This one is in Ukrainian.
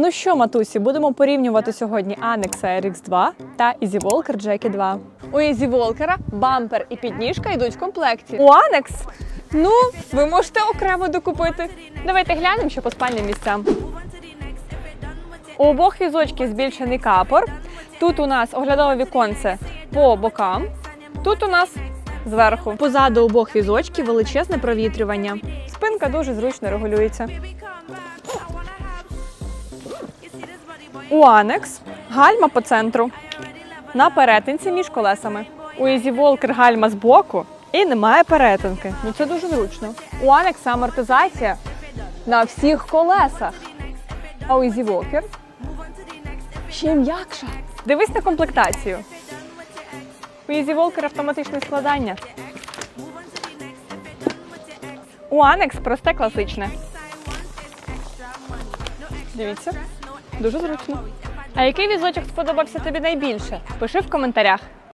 Ну що, матусі, будемо порівнювати сьогодні Анекса RX 2 та Easy Walker Jackie 2. У Easy Walker бампер і підніжка йдуть в комплекті. У Анекс, ну, ви можете окремо докупити. Давайте глянемо, що по спальним місцям. У обох візочків збільшений капор. Тут у нас оглядове віконце по бокам. Тут у нас зверху. Позаду обох візочків величезне провітрювання. Спинка дуже зручно регулюється. У Анекс гальма по центру. На перетинці між колесами. У Easy Walker гальма збоку і немає перетинки. Ну це дуже зручно. У Анекса амортизація на всіх колесах. А у Easy Walker ще м'якша. Дивись на комплектацію. У Easy Walker автоматичне складання. У Анекс просте класичне. Дивіться, дуже зручно. А який візочок сподобався тобі найбільше? Пиши в коментарях.